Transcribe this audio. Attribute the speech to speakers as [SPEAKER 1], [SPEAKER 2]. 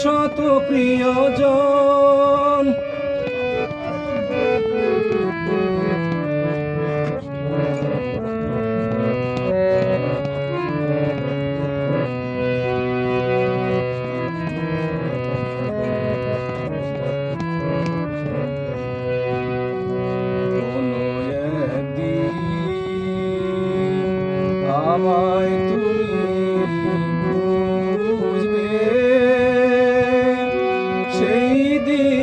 [SPEAKER 1] শত প্রিয়জন। একদিন আমার দিদি